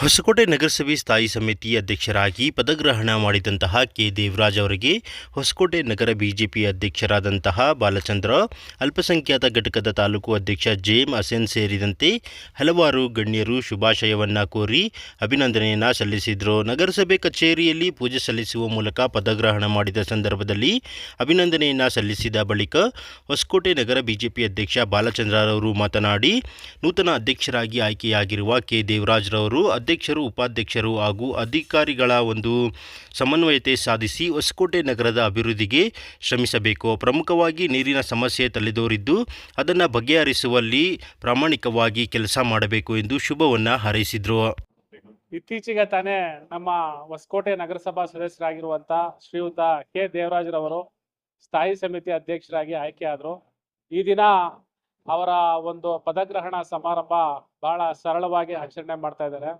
ಹೊಸಕೋಟೆ ನಗರಸಭೆ ಸ್ಥಾಯಿ ಸಮಿತಿ ಅಧ್ಯಕ್ಷರಾಗಿ ಪದಗ್ರಹಣ ಮಾಡಿದಂತಹ ಕೆ. ದೇವರಾಜ್ ಅವರಿಗೆ ಹೊಸಕೋಟೆ ನಗರ ಬಿಜೆಪಿ ಅಧ್ಯಕ್ಷರಾದಂತಹ ಬಾಲಚಂದ್ರ, ಅಲ್ಪಸಂಖ್ಯಾತ ಘಟಕದ ತಾಲೂಕು ಅಧ್ಯಕ್ಷ ಜೇಮ್ ಅಸೆನ್ ಸೇರಿದಂತೆ ಹಲವಾರು ಗಣ್ಯರು ಶುಭಾಶಯವನ್ನು ಕೋರಿ ಅಭಿನಂದನೆಯನ್ನು ಸಲ್ಲಿಸಿದರು. ನಗರಸಭೆ ಕಚೇರಿಯಲ್ಲಿ ಪೂಜೆ ಸಲ್ಲಿಸುವ ಮೂಲಕ ಪದಗ್ರಹಣ ಮಾಡಿದ ಸಂದರ್ಭದಲ್ಲಿ ಅಭಿನಂದನೆಯನ್ನು ಸಲ್ಲಿಸಿದ ಬಳಿಕ ಹೊಸಕೋಟೆ ನಗರ ಬಿಜೆಪಿ ಅಧ್ಯಕ್ಷ ಬಾಲಚಂದ್ರರವರು ಮಾತನಾಡಿ, ನೂತನ ಅಧ್ಯಕ್ಷರಾಗಿ ಆಯ್ಕೆಯಾಗಿರುವ ಕೆ. ದೇವರಾಜ್ರವರು ಅಧ್ಯಕ್ಷರು ಉಪಾಧ್ಯಕ್ಷರು ಹಾಗೂ ಅಧಿಕಾರಿಗಳ ಒಂದು ಸಮನ್ವಯತೆ ಸಾಧಿಸಿ ಹೊಸಕೋಟೆ ನಗರದ ಅಭಿವೃದ್ಧಿಗೆ ಶ್ರಮಿಸಬೇಕು. ಪ್ರಮುಖವಾಗಿ ನೀರಿನ ಸಮಸ್ಯೆ ತಲೆದೋರಿದ್ದು, ಅದನ್ನು ಬಗೆಹರಿಸುವಲ್ಲಿ ಪ್ರಾಮಾಣಿಕವಾಗಿ ಕೆಲಸ ಮಾಡಬೇಕು ಎಂದು ಶುಭವನ್ನು ಹಾರೈಸಿದರು. ಇತ್ತೀಚೆಗೆ ತಾನೇ ನಮ್ಮ ಹೊಸಕೋಟೆ ನಗರಸಭಾ ಸದಸ್ಯರಾಗಿರುವಂತ ಶ್ರೀಯುತ ಕೆ. ದೇವರಾಜ್ರವರು ಸ್ಥಾಯಿ ಸಮಿತಿ ಅಧ್ಯಕ್ಷರಾಗಿ ಆಯ್ಕೆಯಾದರು ಈ ದಿನ ಅವರ ಒಂದು ಪದಗ್ರಹಣ ಸಮಾರಂಭ ಬಹಳ ಸರಳವಾಗಿ ಆಚರಣೆ ಮಾಡ್ತಾ ಇದ್ದಾರೆ.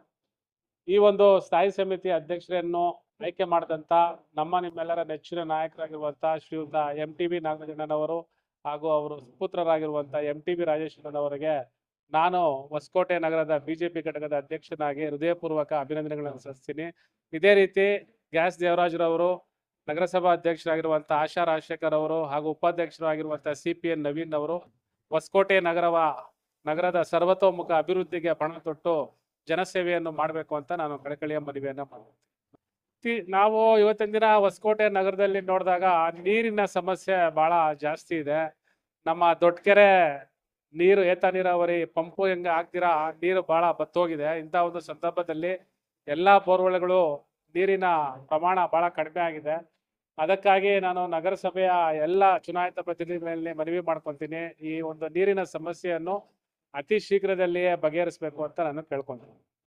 ಈ ಒಂದು ಸ್ಥಾಯಿ ಸಮಿತಿ ಅಧ್ಯಕ್ಷರನ್ನು ಆಯ್ಕೆ ಮಾಡಿದಂತ ನಮ್ಮ ನಿಮ್ಮೆಲ್ಲರ ನೆಚ್ಚಿನ ನಾಯಕರಾಗಿರುವಂತ ಶ್ರೀಯುತ ಎಂ ಟಿ ಬಿ ನಾಗರಾಜಣ್ಣನವರು ಹಾಗೂ ಅವರು ಸುಪುತ್ರರಾಗಿರುವಂತಹ ಎಂ ಟಿ ಬಿ ರಾಜೇಶ್ವರನವರಿಗೆ ನಾನು ಹೊಸಕೋಟೆ ನಗರದ ಬಿಜೆಪಿ ಘಟಕದ ಅಧ್ಯಕ್ಷನಾಗಿ ಹೃದಯಪೂರ್ವಕ ಅಭಿನಂದನೆಗಳನ್ನು ಸಲ್ಲಿಸ್ತೀನಿ. ಇದೇ ರೀತಿ ಗ್ಯಾಸ್ ದೇವರಾಜ್ರವರು, ನಗರಸಭಾ ಅಧ್ಯಕ್ಷರಾಗಿರುವಂಥ ಆಶಾ ರಾಜಶೇಖರ್ ಅವರು ಹಾಗೂ ಉಪಾಧ್ಯಕ್ಷರಾಗಿರುವಂಥ ಸಿ ಪಿ ನವೀನ್ ಅವರು ಹೊಸಕೋಟೆ ನಗರವ, ನಗರದ ಸರ್ವತೋಮುಖ ಅಭಿವೃದ್ಧಿಗೆ ಪಣ ತೊಟ್ಟು ಜನಸೇವೆಯನ್ನು ಮಾಡಬೇಕು ಅಂತ ನಾನು ಕಳಕಳಿಯ ಮನವಿಯನ್ನು ಮಾಡ್ತೀನಿ. ನಾವು ಇವತ್ತಿನ ದಿನ ಹೊಸಕೋಟೆ ನಗರದಲ್ಲಿ ನೋಡಿದಾಗ ನೀರಿನ ಸಮಸ್ಯೆ ಬಹಳ ಜಾಸ್ತಿ ಇದೆ. ನಮ್ಮ ದೊಡ್ಡಕೆರೆ ನೀರು, ಏತ ನೀರಾವರಿ ಪಂಪು ಹೆಂಗೆ ಹಾಕ್ತೀರಾ ನೀರು ಬಹಳ ಬತ್ತೋಗಿದೆ. ಇಂಥ ಒಂದು ಸಂದರ್ಭದಲ್ಲಿ ಎಲ್ಲ ಬೋರ್ವೆಲ್ಗಳು ನೀರಿನ ಪ್ರಮಾಣ ಬಹಳ ಕಡಿಮೆ ಆಗಿದೆ. ಅದಕ್ಕಾಗಿ ನಾನು ನಗರಸಭೆಯ ಎಲ್ಲ ಚುನಾಯಿತ ಪ್ರತಿನಿಧಿಗಳಲ್ಲಿ ಮನವಿ ಮಾಡ್ಕೊತೀನಿ ಈ ಒಂದು ನೀರಿನ ಸಮಸ್ಯೆಯನ್ನು ಅತಿ ಶೀಘ್ರದಲ್ಲಿಯೇ ಬಗೆಹರಿಸಬೇಕು ಅಂತ ನಾನು ಕೇಳ್ಕೊಂತೀನಿ.